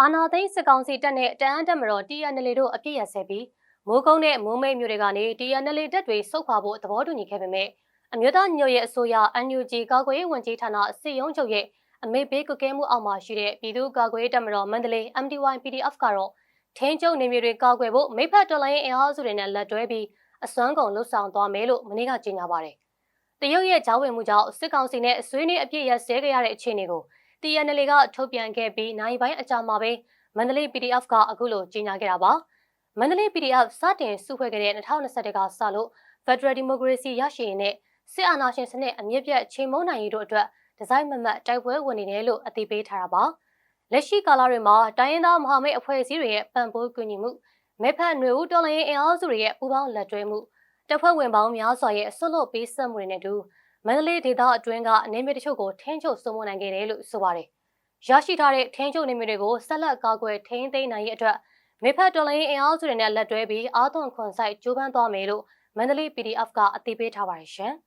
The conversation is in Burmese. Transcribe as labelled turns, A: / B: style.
A: အာနာသိန်းစစ်ကောင်စီတပ်နဲ့တအန်းတပ်မတော် TNL တို့အပြစ်ရဆဲပြီးမိုးကုန်းနဲ့မိုးမိတ်မြို့တွေကနေ TNL တပ်တွေစုခွာဖို့သဘောတူညီခဲ့ပေမဲ့အမျိုးသားညွတ်ရဲ့အစိုးရ NUG ကာကွယ်ရေးဝန်ကြီးဌာနစစ်ရုံးချုပ်ရဲ့အမေပေးကကဲမှုအောက်မှာရှိတဲ့ပြည်သူ့ကာကွယ်ရေးတပ်မတော်မန္တလေး MDY PDF ကတော့ထင်းကျုပ်နေမျိုးတွေကာကွယ်ဖို့မိဖက်တော်လိုင်းအင်အားစုတွေနဲ့လက်တွဲပြီးအစွမ်းကုန်လှုပ်ဆောင်သွားမယ်လို့မနေ့ကကြေညာပါတယ်။တရုတ်ရဲ့ဂျားဝင်မှုကြောင့်စစ်ကောင်စီနဲ့ဆွေးနွေးအပြစ်ရစဲခဲ့ရတဲ့အခြေအနေကို TNL ကထုတ်ပြန်ခဲ့ပြီးနိုင်ပိုင်းအကြာမှာပဲမန္တလေး PDF ကအခုလိုကြေညာခဲ့တာပါ။မန္တလေး PDF စတင်စုဖွဲ့ခဲ့တဲ့2021ကစလို့ Federal Democracy ရရှိရင်နဲ့စစ်အာဏာရှင်စနစ်အမြင့်ပြတ်ချိန်မုံနိုင်ရေးတို့အတွက်ဒီဇိုင်းမမတ်တိုက်ပွဲဝင်နေတယ်လို့အသိပေးထားတာပါ။လက်ရှိကာလတွေမှာတိုင်းရင်းသားမဟာမိတ်အဖွဲ့အစည်းတွေရဲ့ပံ့ပိုးကူညီမှုမဲဖက်ຫນွေဦးတော်လိုင်းအင်အားစုတွေရဲ့ပူးပေါင်းလက်တွဲမှုတပ်ဖွဲ့ဝင်ပေါင်းများစွာရဲ့ဆွတ်လွတ်ပေးဆက်မှုတွေနဲ့တူ မန္တလေးဒေသအတွင်းကအနေမြေတချို့ကိုထင်းချုပ်စုံမနိုင်ခဲ့တယ်လို့ဆိုပါတယ်။ရရှိထားတဲ့ထင်းချုပ်နေမြေတွေကိုဆက်လက်ကာကွယ်ထိန်းသိမ်းနိုင်ရေးအတွက်မေဖက်တော်လိုင်းအင်အားစုတွေနဲ့လက်တွဲပြီးအာသွန်ခွန်ဆိုင်ကြိုးပမ်းသွားမယ်လို့မန္တလေး PDF ကအသိပေးထားပါတယ်ရှင်။